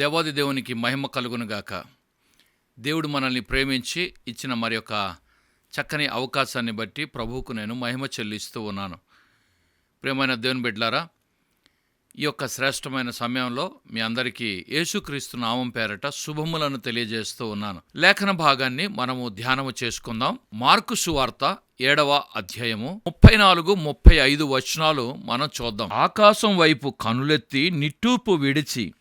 దేవాది దేవునికి మహిమ కలుగునుగాక దేవుడు మనల్ని ప్రేమించి ఇచ్చిన మరి యొక్క చక్కని అవకాశాన్ని బట్టి ప్రభువుకు నేను మహిమ చెల్లిస్తూ ఉన్నాను. ప్రేమైన దేవుని బిడ్డలారా ఈ యొక్క శ్రేష్టమైన సమయంలో మీ అందరికీ యేసుక్రీస్తు నామం పేరట శుభములను తెలియజేస్తూ ఉన్నాను. లేఖన భాగాన్ని మనము ధ్యానము చేసుకుందాం. మార్కు సువార్త ఏడవ అధ్యాయము ముప్పై నాలుగు ముప్పై ఐదు వచనాలు మనం చూద్దాం. ఆకాశం వైపు కనులెత్తి నిట్టూపు విడిచి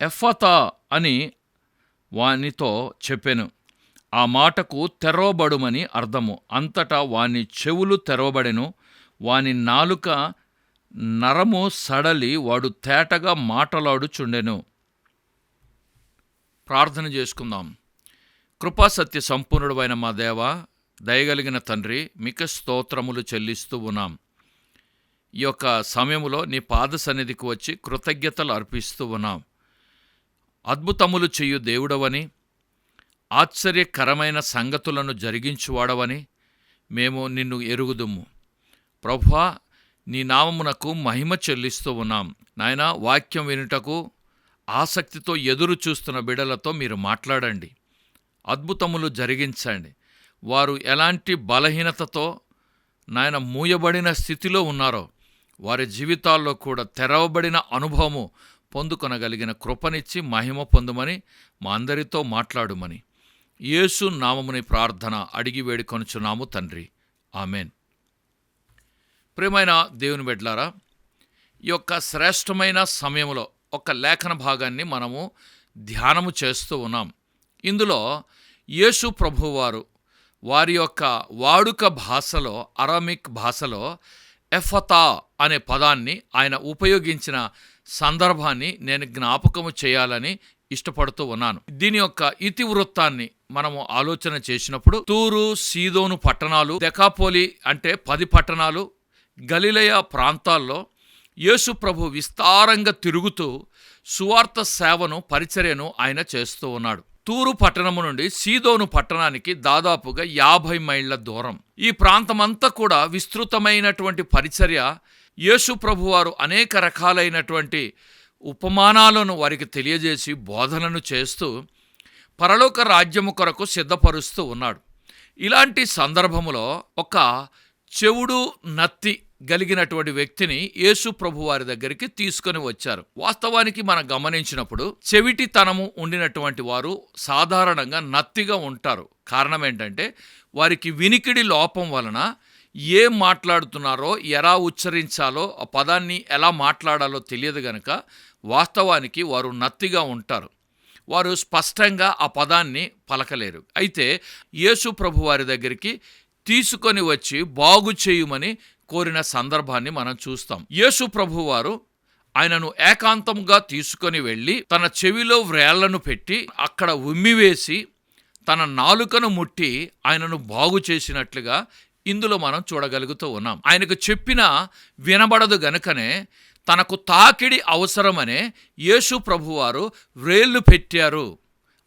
ఎఫతా అని వానితో చెప్పెను. ఆ మాటకు తెరవబడుమని అర్థము. అంతటా వాని చెవులు తెరవబడెను. వాని నాలుక నరము సడలి వాడు తేటగా మాటలాడుచుండెను. ప్రార్థన చేసుకుందాం. కృపాసత్య సంపూర్ణుడైన మా దేవ దయగలిగిన తండ్రి మిక స్తోత్రములు చెల్లిస్తూ ఉన్నాం. ఈ యొక్క సమయములో నీ పాద సన్నిధికి వచ్చి కృతజ్ఞతలు అర్పిస్తూ ఉన్నాం. అద్భుతములు చేయు దేవుడవని ఆశ్చర్యకరమైన సంగతులను జరిగించువాడవని మేము నిన్ను ఎరుగుదుము. ప్రభా నీ నామమునకు మహిమ చెల్లిస్తూ ఉన్నాం. నాయన వాక్యం వినుటకు ఆసక్తితో ఎదురు చూస్తున్న బిడలతో మీరు మాట్లాడండి. అద్భుతములు జరిగించండి. వారు ఎలాంటి బలహీనతతో నాయన మూయబడిన స్థితిలో ఉన్నారో వారి జీవితాల్లో కూడా తెరవబడిన అనుభవము పొందుకొనగలిగిన కృపనిచ్చి మహిమ పొందుమని మా అందరితో మాట్లాడుమని. యేసు నామముని ప్రార్థన అడిగి వేడుకొనుచున్నాము తండ్రి. ఆమెన్. ప్రియమైన దేవుని బిడ్డలారా ఈ యొక్క శ్రేష్టమైన సమయంలో ఒక లేఖన భాగాన్ని మనము ధ్యానము చేస్తూ ఉన్నాం. ఇందులో యేసు ప్రభువారు వారి యొక్క వాడుక భాషలో అరామిక్ భాషలో ఎఫతా అనే పదాన్ని ఆయన ఉపయోగించిన సందర్భాన్ని నేను జ్ఞాపకము చేయాలని ఇష్టపడుతూ ఉన్నాను. దీని యొక్క ఇతివృత్తాన్ని మనము ఆలోచన చేసినప్పుడు తూరు సీదోను పట్టణాలు దెకాపోలి అంటే పది పట్టణాలు గలిలయ ప్రాంతాల్లో యేసు ప్రభు విస్తారంగా తిరుగుతూ సువార్త సేవను పరిచర్యను ఆయన చేస్తూ ఉన్నాడు. తూరు పట్టణము నుండి సీదోను పట్టణానికి దాదాపుగా యాభై మైళ్ళ దూరం. ఈ ప్రాంతమంతా కూడా విస్తృతమైనటువంటి పరిచర్య యేసు ప్రభువారు అనేక రకాలైనటువంటి ఉపమానాలను వారికి తెలియజేసి బోధనను చేస్తూ పరలోక రాజ్యము కొరకు సిద్ధపరుస్తూ ఉన్నాడు. ఇలాంటి సందర్భములో ఒక చెవుడు నత్తి కలిగినటువంటి వ్యక్తిని యేసు ప్రభు వారి దగ్గరికి తీసుకొని వచ్చారు. వాస్తవానికి మనం గమనించినప్పుడు చెవిటితనము ఉండినటువంటి వారు సాధారణంగా నత్తిగా ఉంటారు. కారణం ఏంటంటే వారికి వినికిడి లోపం వలన ఏం మాట్లాడుతున్నారో ఎలా ఉచ్చరించాలో ఆ పదాన్ని ఎలా మాట్లాడాలో తెలియదు గనక వాస్తవానికి వారు నత్తిగా ఉంటారు. వారు స్పష్టంగా ఆ పదాన్ని పలకలేరు. అయితే యేసు ప్రభు వారి దగ్గరికి తీసుకొని వచ్చి బాగు చేయమని కోరిన సందర్భాన్ని మనం చూస్తాం. యేసు ప్రభు వారు ఆయనను ఏకాంతంగా తీసుకొని వెళ్ళి తన చెవిలో వ్రేళ్ళను పెట్టి అక్కడ ఉమ్మివేసి తన నాలుకను ముట్టి ఆయనను బాగు చేసినట్లుగా ఇందులో మనం చూడగలుగుతూ ఉన్నాం. ఆయనకు చెప్పిన వినబడదు గనుకనే తనకు తాకిడి అవసరమనే యేసు ప్రభువారు వ్రేళ్ళు పెట్టారు.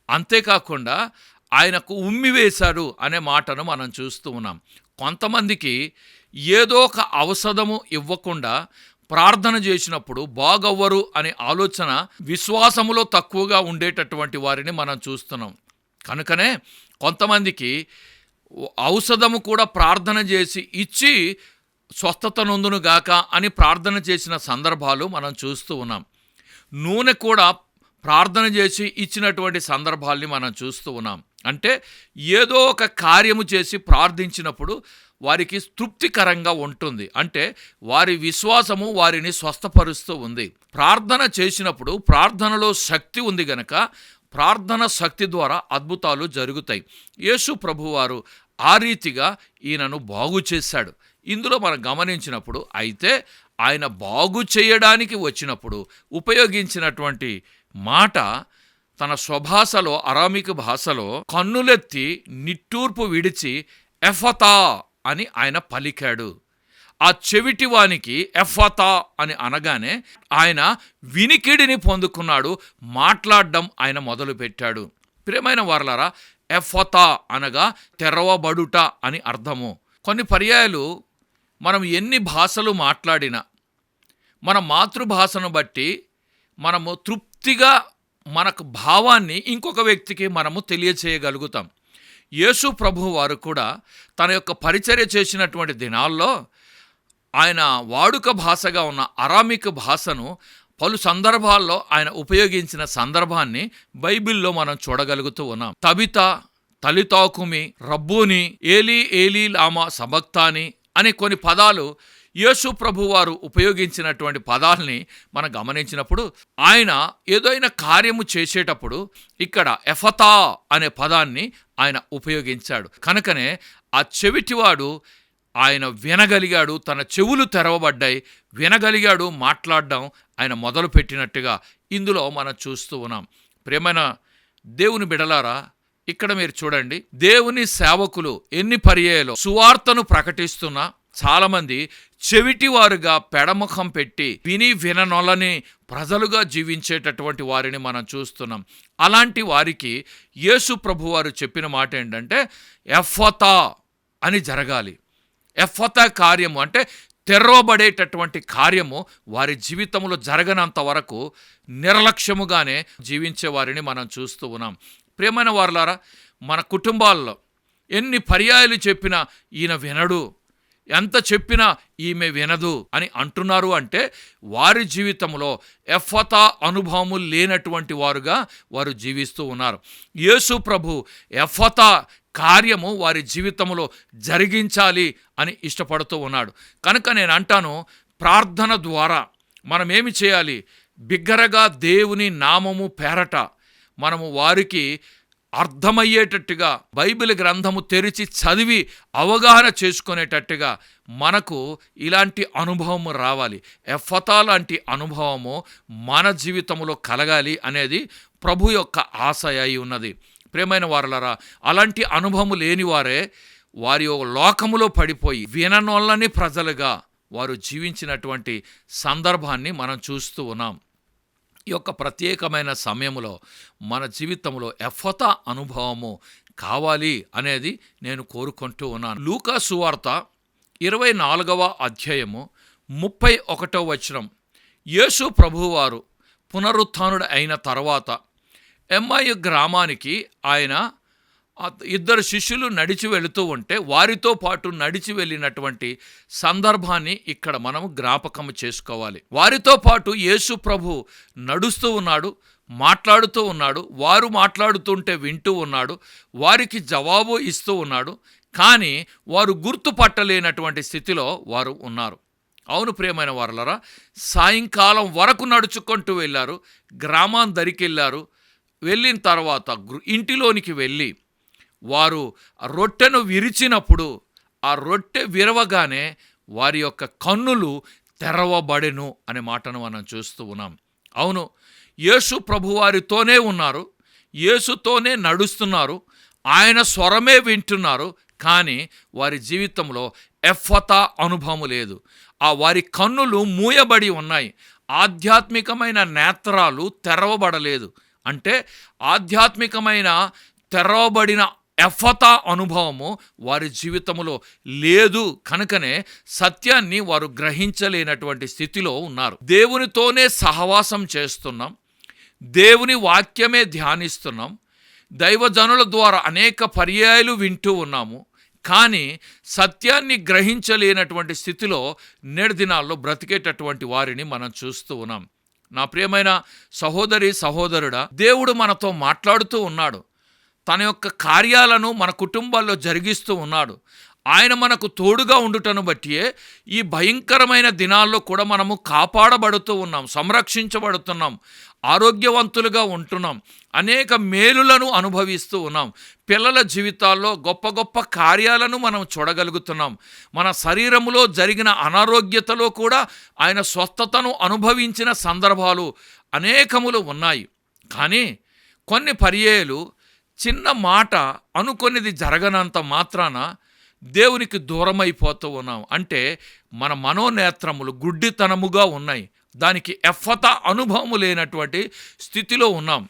అంతేకాకుండా ఆయనకు ఉమ్మివేశారు అనే మాటను మనం చూస్తూ ఉన్నాం. కొంతమందికి ఏదో ఒక ఔషధము ఇవ్వకుండా ప్రార్థన చేసినప్పుడు బాగవ్వరు అనే ఆలోచన విశ్వాసములో తక్కువగా ఉండేటటువంటి వారిని మనం చూస్తున్నాం. కనుకనే కొంతమందికి ఔషధము కూడా ప్రార్థన చేసి ఇచ్చి స్వస్థత నొందును గాక అని ప్రార్థన చేసిన సందర్భాలు మనం చూస్తూ ఉన్నాం. నూనె కూడా ప్రార్థన చేసి ఇచ్చినటువంటి సందర్భాల్ని మనం చూస్తూ ఉన్నాం. అంటే ఏదో ఒక కార్యము చేసి ప్రార్థించినప్పుడు వారికి తృప్తికరంగా ఉంటుంది. అంటే వారి విశ్వాసము వారిని స్వస్థపరుస్తూ ఉంది. ప్రార్థన చేసినప్పుడు ప్రార్థనలో శక్తి ఉంది గనక ప్రార్థన శక్తి ద్వారా అద్భుతాలు జరుగుతాయి. యేసు ప్రభువారు ఆ రీతిగా ఈయనను బాగు చేశాడు. ఇందులో మనం గమనించినప్పుడు అయితే ఆయన బాగు చేయడానికి వచ్చినప్పుడు ఉపయోగించినటువంటి మాట తన స్వభాషలో అరామిక భాషలో కన్నులెత్తి నిట్టూర్పు విడిచి ఎఫతా అని ఆయన పలికాడు. ఆ చెవిటివానికి ఎఫతా అని అనగానే ఆయన వినికిడిని పొందుకున్నాడు మాట్లాడడం ఆయన మొదలుపెట్టాడు. ప్రియమైన వారలారా ఎఫతా అనగా తెరవబడుట అని అర్థము. కొన్ని పర్యాయాలు మనం ఎన్ని భాషలు మాట్లాడినా మన మాతృభాషను బట్టి మనము తృప్తిగా మనకు భావాన్ని ఇంకొక వ్యక్తికి మనము తెలియచేయగలుగుతాం. యేసు ప్రభు వారు కూడా తన యొక్క పరిచర్య చేసినటువంటి దినాల్లో ఆయన వాడుక భాషగా ఉన్న అరామిక్ భాషను పలు సందర్భాల్లో ఆయన ఉపయోగించిన సందర్భాన్ని బైబిల్లో మనం చూడగలుగుతూ ఉన్నాం. తబిత తలితాకుమి రబ్బూని ఏలీ ఏలీ లామా సబక్తాని అనే కొన్ని పదాలు యేసు ప్రభు వారు ఉపయోగించినటువంటి పదాల్ని మనం గమనించినప్పుడు ఆయన ఏదైనా కార్యము చేసేటప్పుడు ఇక్కడ ఎఫతా అనే పదాన్ని ఆయన ఉపయోగించాడు. కనుకనే ఆ చెవిటివాడు ఆయన వినగలిగాడు తన చెవులు తెరవబడ్డాయి. వినగలిగాడు మాట్లాడడం ఆయన మొదలు పెట్టినట్టుగా ఇందులో మనం చూస్తూ ఉన్నాం. ప్రేమైన దేవుని బిడలారా ఇక్కడ మీరు చూడండి. దేవుని సేవకులు ఎన్ని పర్యాయాలు. సువార్తను ప్రకటిస్తున్నా చాలామంది చెవిటివారుగా పెడముఖం పెట్టి విని విననొలని ప్రజలుగా జీవించేటటువంటి వారిని మనం చూస్తున్నాం. అలాంటి వారికి యేసు ప్రభువారు చెప్పిన మాట ఏంటంటే ఎఫతా అని జరగాలి. ఎఫత కార్యము అంటే తెరవబడేటటువంటి కార్యము వారి జీవితంలో జరగనంత వరకు నిర్లక్ష్యముగానే జీవించే వారిని మనం చూస్తూ ఉన్నాం. ప్రియమైన వారులారా మన కుటుంబాల్లో ఎన్ని పర్యాయాలు చెప్పినా ఈయన వినడు. ఎంత చెప్పినా ఈమె వినదు అని అంటున్నారు అంటే వారి జీవితంలో ఎఫతా అనుభవము లేనటువంటి వారుగా వారు జీవిస్తూ ఉన్నారు. యేసు ప్రభు ఎఫతా కార్యము వారి జీవితంలో జరిగించాలి అని ఇష్టపడుతూ ఉన్నాడు. కనుక నేను అంటాను ప్రార్థన ద్వారా మనం ఏమి చేయాలి? బిగ్గరగా దేవుని నామము పేరట మనము వారికి అర్థమయ్యేటట్టుగా బైబిల్ గ్రంథము తెరిచి చదివి అవగాహన చేసుకునేటట్టుగా మనకు ఇలాంటి అనుభవము రావాలి. ఎఫతా లాంటి అనుభవము మన జీవితంలో కలగాలి అనేది ప్రభు యొక్క ఆశ అయి ఉన్నది. ప్రేమైన వారలరా అలాంటి అనుభవము లేని వారే వారి యొక్క లోకములో పడిపోయి విననొల్లని ప్రజలుగా వారు జీవించినటువంటి సందర్భాన్ని మనం చూస్తూ ఉన్నాం. ఈ యొక్క ప్రత్యేకమైన సమయంలో మన జీవితంలో ఎఫత అనుభవము కావాలి అనేది నేను కోరుకుంటూ ఉన్నాను. లూకా సువార్త ఇరవై నాలుగవ అధ్యాయము ముప్పై ఒకటవ వచనం. యేసు ప్రభువారు పునరుత్నుడు అయిన తర్వాత ఎంఐ గ్రామానికి ఆయన ఇద్దరు శిష్యులు నడిచి వెళుతూ ఉంటే వారితో పాటు నడిచి వెళ్ళినటువంటి సందర్భాన్ని ఇక్కడ మనం జ్ఞాపకం చేసుకోవాలి. వారితో పాటు యేసు ప్రభు నడుస్తూ ఉన్నాడు మాట్లాడుతూ ఉన్నాడు వారు మాట్లాడుతుంటే వింటూ ఉన్నాడు వారికి జవాబు ఇస్తూ ఉన్నాడు కానీ వారు గుర్తుపట్టలేనటువంటి స్థితిలో వారు ఉన్నారు. అవును ప్రియమైన వారలరా సాయంకాలం వరకు నడుచుకుంటూ వెళ్ళారు గ్రామాన్ని వెళ్ళారు వెళ్ళిన తర్వాత ఇంటిలోనికి వెళ్ళి వారు రొట్టెను విరిచినప్పుడు ఆ రొట్టె విరవగానే వారి యొక్క కన్నులు తెరవబడెను అనే మాటను మనం చూస్తూ ఉన్నాం. అవును యేసు ప్రభువారితోనే ఉన్నారు యేసుతోనే నడుస్తున్నారు ఆయన స్వరమే వింటున్నారు కానీ వారి జీవితంలో ఎఫత అనుభవం లేదు. ఆ వారి కన్నులు మూయబడి ఉన్నాయి ఆధ్యాత్మికమైన నేత్రాలు తెరవబడలేదు. అంటే ఆధ్యాత్మికమైన తెరవబడిన ఎఫతా అనుభవము వారి జీవితంలో లేదు కనుకనే సత్యాన్ని వారు గ్రహించలేనటువంటి స్థితిలో ఉన్నారు. దేవునితోనే సహవాసం చేస్తున్నాం. దేవుని వాక్యమే ధ్యానిస్తున్నాం. దైవజనుల ద్వారా అనేక పర్యాయాలు వింటూ ఉన్నాము. కానీ సత్యాన్ని గ్రహించలేనటువంటి స్థితిలో నేడు దినాల్లో బ్రతికేటటువంటి వారిని మనం చూస్తూ ఉన్నాం. నా ప్రియమైన సహోదరి సహోదరుడా దేవుడు మనతో మాట్లాడుతూ ఉన్నాడు. తన యొక్క కార్యాలను మన కుటుంబాల్లో జరిగిస్తూ ఉన్నాడు. ఆయన మనకు తోడుగా ఉండుటను బట్టియే ఈ భయంకరమైన దినాల్లో కూడా మనము కాపాడబడుతూ ఉన్నాం సంరక్షించబడుతున్నాం ఆరోగ్యవంతులుగా ఉంటున్నాం అనేక మేలులను అనుభవిస్తూ ఉన్నాం. పిల్లల జీవితాల్లో గొప్ప గొప్ప కార్యాలను మనం చూడగలుగుతున్నాం. మన శరీరంలో జరిగిన అనారోగ్యతలో కూడా ఆయన స్వస్థతను అనుభవించిన సందర్భాలు అనేకములు ఉన్నాయి. కానీ కొన్ని పర్యాలు చిన్న మాట అనుకొనిది జరగనంత మాత్రాన దేవునికి దూరమైపోతూ ఉన్నాం. అంటే మన మనోనేత్రములు గుడ్డితనముగా ఉన్నాయి. దానికి ఎఫత అనుభవము లేనటువంటి స్థితిలో ఉన్నాం.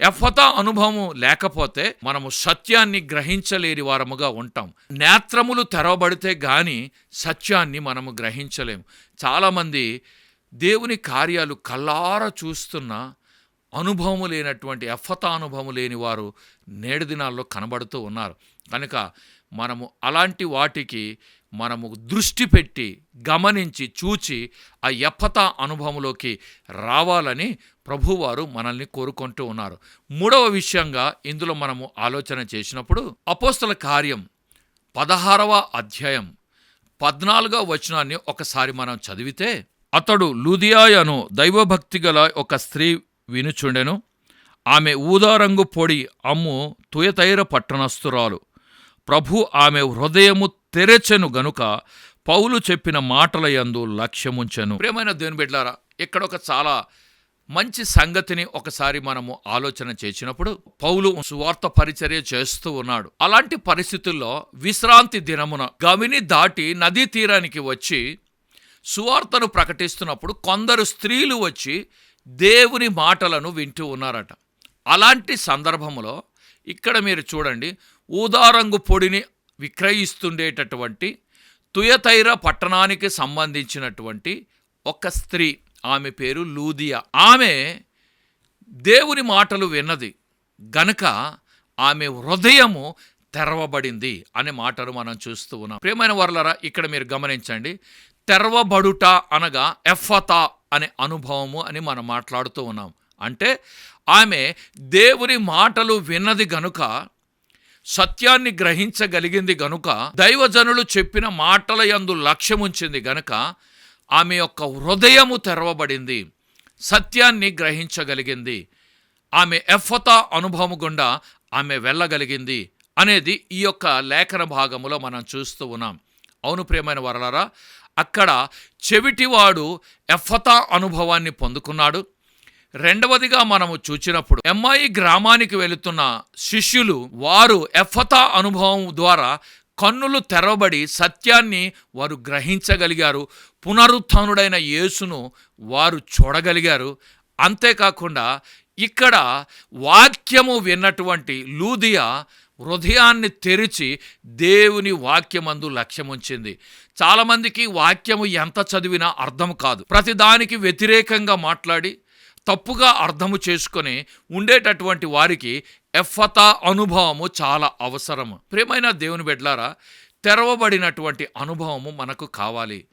ఎఫత అనుభవము లేకపోతే మనము సత్యాన్ని గ్రహించలేని వారముగా ఉంటాం. నేత్రములు తెరవబడితే గాని సత్యాన్ని మనము గ్రహించలేము చాలామంది దేవుని కార్యాలు కల్లార చూస్తున్నా అనుభవము లేనటువంటి అఫత అనుభవం లేని వారు నేడు దినాల్లో కనబడుతూ ఉన్నారు. కనుక మనము అలాంటి వాటికి మనము దృష్టి పెట్టి గమనించి చూచి ఆ ఎఫత అనుభవంలోకి రావాలని ప్రభువారు మనల్ని కోరుకుంటూ ఉన్నారు. మూడవ విషయంగా ఇందులో మనము ఆలోచన చేసినప్పుడు అపోస్తల కార్యం పదహారవ అధ్యాయం పద్నాలుగవ వచనాన్ని ఒకసారి మనం చదివితే అతడు లూదియాయను దైవభక్తి గల ఒక స్త్రీ వినుచుండెను. ఆమె ఊదారంగు పొడి అమ్ము తుయతైర పట్టణస్థురాలు. ప్రభు ఆమె హృదయము తెరచెను గనుక పౌలు చెప్పిన మాటల యందు లక్ష్యముంచెను. ప్రేమైన దేవుని బిడ్డారా ఇక్కడ ఒక చాలా మంచి సంగతిని ఒకసారి మనము ఆలోచన చేసినప్పుడు పౌలు సువార్త పరిచర్య చేస్తూ ఉన్నాడు. అలాంటి పరిస్థితుల్లో విశ్రాంతి దినమున గవిని దాటి నదీ తీరానికి వచ్చి సువార్తను ప్రకటిస్తున్నప్పుడు కొందరు స్త్రీలు వచ్చి దేవుని మాటలను వింటూ ఉన్నారట. అలాంటి సందర్భంలో ఇక్కడ మీరు చూడండి ఊదారంగు పొడిని విక్రయిస్తుండేటటువంటి తుయతైర పట్టణానికి సంబంధించినటువంటి ఒక స్త్రీ ఆమె పేరు లూదియా. ఆమె దేవుని మాటలు విన్నది. గనక ఆమె హృదయము తెరవబడింది అనే మాటను మనం చూస్తూ ఉన్నాం. ప్రియమైన వర్లరా ఇక్కడ మీరు గమనించండి. తెరవబడుట అనగా ఎఫతా అనే అనుభవము అని మనం మాట్లాడుతూ ఉన్నాం. అంటే ఆమె దేవుని మాటలు విన్నది గనుక సత్యాన్ని గ్రహించగలిగింది గనుక దైవజనులు చెప్పిన మాటల యందు లక్ష్యముంచింది గనుక ఆమె యొక్క హృదయము తెరవబడింది సత్యాన్ని గ్రహించగలిగింది ఆమె ఎఫత అనుభవం గుండా ఆమె వెళ్ళగలిగింది అనేది ఈ యొక్క లేఖన భాగములో మనం చూస్తూ ఉన్నాం. అవును ప్రియమైన వరలరా అక్కడ చెవిటివాడు ఎఫతా అనుభవాన్ని పొందుకున్నాడు. రెండవదిగా మనము చూచినప్పుడు ఎంఐ గ్రామానికి వెళుతున్న శిష్యులు వారు ఎఫతా అనుభవం ద్వారా కన్నులు తెరవబడి సత్యాన్ని వారు గ్రహించగలిగారు. పునరుత్నుడైన యేసును వారు చూడగలిగారు. అంతేకాకుండా ఇక్కడ వాక్యము విన్నటువంటి లూదియా హృదయాన్ని తెరిచి దేవుని వాక్యమందు లక్ష్యముంచింది. చాలామందికి వాక్యము ఎంత చదివినా అర్థం కాదు. ప్రతిదానికి వ్యతిరేకంగా మాట్లాడి తప్పుగా అర్థము చేసుకొని ఉండేటటువంటి వారికి ఎఫత అనుభవము చాలా అవసరము. ప్రేమైన దేవుని బిడ్లారా తెరవబడినటువంటి అనుభవము మనకు కావాలి.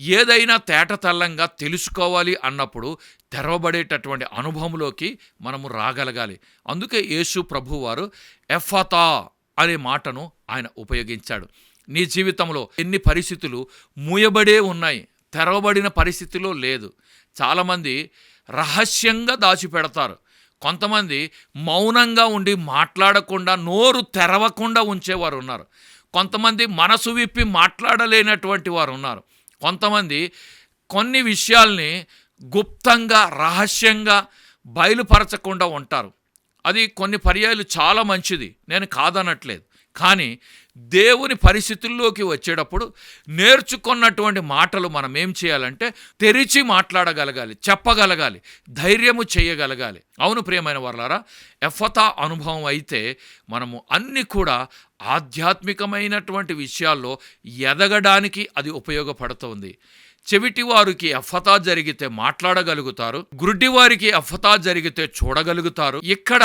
ఏదైనా తేటతల్లంగా తెలుసుకోవాలి అన్నప్పుడు తెరవబడేటటువంటి అనుభవంలోకి మనము రాగలగాలి. అందుకే యేసు ప్రభువారు ఎఫతా అనే మాటను ఆయన ఉపయోగించాడు. నీ జీవితంలో ఎన్ని పరిస్థితులు మూయబడే ఉన్నాయి తెరవబడిన పరిస్థితిలో లేదు. చాలామంది రహస్యంగా దాచిపెడతారు. కొంతమంది మౌనంగా ఉండి మాట్లాడకుండా నోరు తెరవకుండా ఉంచేవారు ఉన్నారు కొంతమంది మనసు విప్పి మాట్లాడలేనటువంటి వారు ఉన్నారు కొంతమంది కొన్ని విషయాల్ని గుప్తంగా రహస్యంగా బయలుపరచకుండా ఉంటారు. అది కొన్ని పర్యాయాలు చాలా మంచిది. నేను కాదనట్లేదు. కానీ దేవుని పరిస్థితుల్లోకి వచ్చేటప్పుడు నేర్చుకున్నటువంటి మాటలు మనం ఏం చేయాలంటే తెరిచి మాట్లాడగలగాలి చెప్పగలగాలి ధైర్యము చేయగలగాలి. అవును ప్రియమైన వర్లారా ఎఫతా అనుభవం అయితే మనము అన్ని కూడా ఆధ్యాత్మికమైనటువంటి విషయాల్లో ఎదగడానికి అది ఉపయోగపడుతుంది. చెవిటి వారికి అఫతా జరిగితే మాట్లాడగలుగుతారు గుడ్డి వారికి అఫతా జరిగితే చూడగలుగుతారు. ఇక్కడ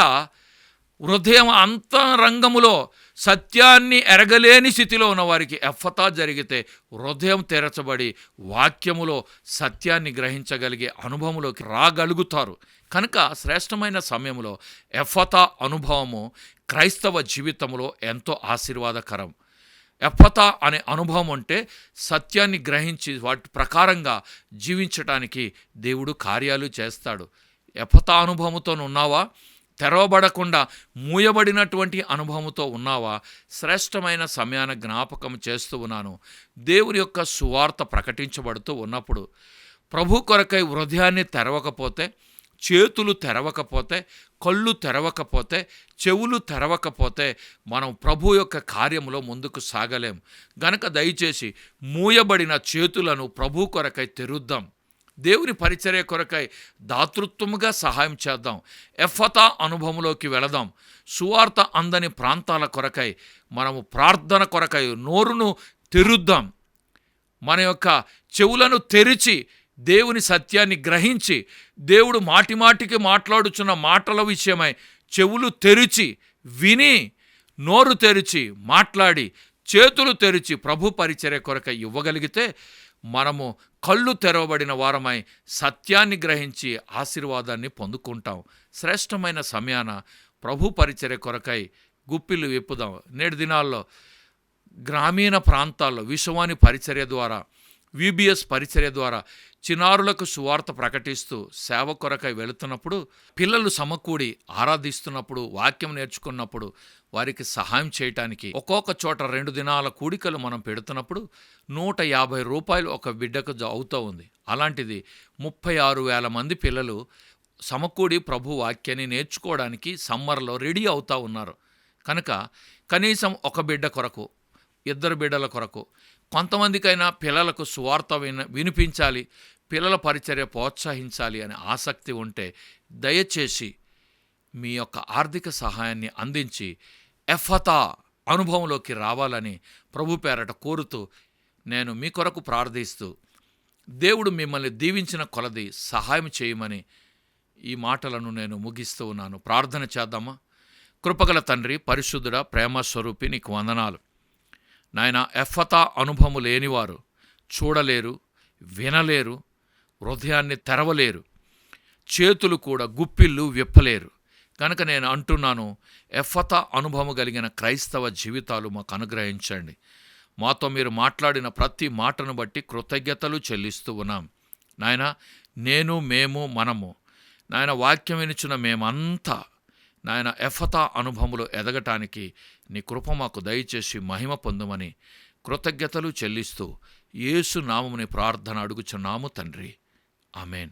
హృదయం అంతరంగములో సత్యాన్ని ఎరగలేని స్థితిలో ఉన్న వారికి ఎఫతా జరిగితే హృదయం తెరచబడి వాక్యములో సత్యాన్ని గ్రహించగలిగే అనుభవంలోకి రాగలుగుతారు. కనుక శ్రేష్టమైన సమయంలో ఎఫతా అనుభవము క్రైస్తవ జీవితంలో ఎంతో ఆశీర్వాదకరం. ఎఫత అనే అనుభవం అంటే సత్యాన్ని గ్రహించి వాటి ప్రకారంగా జీవించటానికి దేవుడు కార్యాలు చేస్తాడు. ఎఫత అనుభవంతో ఉన్నావా తెరవబడకుండా మూయబడినటువంటి అనుభవంతో ఉన్నావా? శ్రేష్టమైన సమయాన జ్ఞాపకం చేస్తూ ఉన్నాను. దేవుని యొక్క సువార్త ప్రకటించబడుతూ ఉన్నప్పుడు ప్రభు కొరకై హృదయాన్ని తెరవకపోతే చేతులు తెరవకపోతే కళ్ళు తెరవకపోతే చెవులు తెరవకపోతే మనం ప్రభు యొక్క కార్యంలో ముందుకు సాగలేం. గనక దయచేసి మూయబడిన చేతులను ప్రభు కొరకై తెరుద్దాం. దేవుని పరిచర్య కొరకై దాతృత్వముగా సహాయం చేద్దాం. ఎఫతా అనుభవంలోకి వెళదాం. సువార్త అందని ప్రాంతాల కొరకై మనము ప్రార్థన కొరకై నోరును తెరుద్దాం. మన యొక్క చెవులను తెరిచి దేవుని సత్యాన్ని గ్రహించి దేవుడు మాటి మాటికి మాట్లాడుచున్న మాటల విషయమై చెవులు తెరిచి విని నోరు తెరిచి మాట్లాడి చేతులు తెరిచి ప్రభు పరిచర్య కొరకై ఇవ్వగలిగితే మనము కళ్ళు తెరవబడిన వారమై సత్యాన్ని గ్రహించి ఆశీర్వాదాన్ని పొందుకుంటాం. శ్రేష్టమైన సమయాన ప్రభు పరిచర్య కొరకై గుప్పిళ్ళు విప్పుదాం. నేటి దినాల్లో గ్రామీణ ప్రాంతాల్లో విశ్వాని పరిచర్య ద్వారా విబిఎస్ పరిచర్య ద్వారా చిన్నారులకు సువార్త ప్రకటిస్తూ సేవ కొరకై వెళుతున్నప్పుడు పిల్లలు సమకూడి ఆరాధిస్తున్నప్పుడు వాక్యం నేర్చుకున్నప్పుడు వారికి సహాయం చేయటానికి ఒక్కొక్క చోట రెండు దినాల కూడికలు మనం పెడుతున్నప్పుడు నూట యాభై రూపాయలు ఒక బిడ్డకు అవుతూ ఉంది. అలాంటిది ముప్పై ఆరు వేల మంది పిల్లలు సమకూడి ప్రభు వాక్యాన్ని నేర్చుకోవడానికి సమ్మర్లో రెడీ అవుతూ ఉన్నారు. కనుక కనీసం ఒక బిడ్డ కొరకు ఇద్దరు బిడ్డల కొరకు కొంతమందికైనా పిల్లలకు సువార్త విన వినిపించాలి పిల్లల పరిచర్య ప్రోత్సహించాలి అనే ఆసక్తి ఉంటే దయచేసి మీ యొక్క ఆర్థిక సహాయాన్ని అందించి ఎఫతా అనుభవంలోకి రావాలని ప్రభు పేరట కోరుతూ నేను మీ కొరకు ప్రార్థిస్తూ దేవుడు మిమ్మల్ని దీవించిన కొలది సహాయం చేయమని ఈ మాటలను నేను ముగిస్తూ ఉన్నాను. ప్రార్థన చేద్దామా? కృపగల తండ్రి పరిశుద్ధుడ ప్రేమ స్వరూపి నీకు వందనాలు. నాయన ఎఫతా అనుభవము లేనివారు చూడలేరు వినలేరు హృదయాన్ని తెరవలేరు చేతులు కూడా గుప్పిళ్ళు విప్పలేరు. కనుక నేను అంటున్నాను ఎఫత అనుభవం కలిగిన క్రైస్తవ జీవితాలు మాకు అనుగ్రహించండి. మాతో మీరు మాట్లాడిన ప్రతి మాటను బట్టి కృతజ్ఞతలు చెల్లిస్తూ ఉన్నాం. నాయన నేను మేము మనము. నాయన వాక్యం వినిచిన మేమంతా నాయన ఎఫత అనుభవములు ఎదగటానికి నీ కృప మాకు దయచేసి మహిమ పొందుమని కృతజ్ఞతలు చెల్లిస్తూ యేసు నామముని ప్రార్థన అడుగుచున్నాము తండ్రి. ఆమెన్.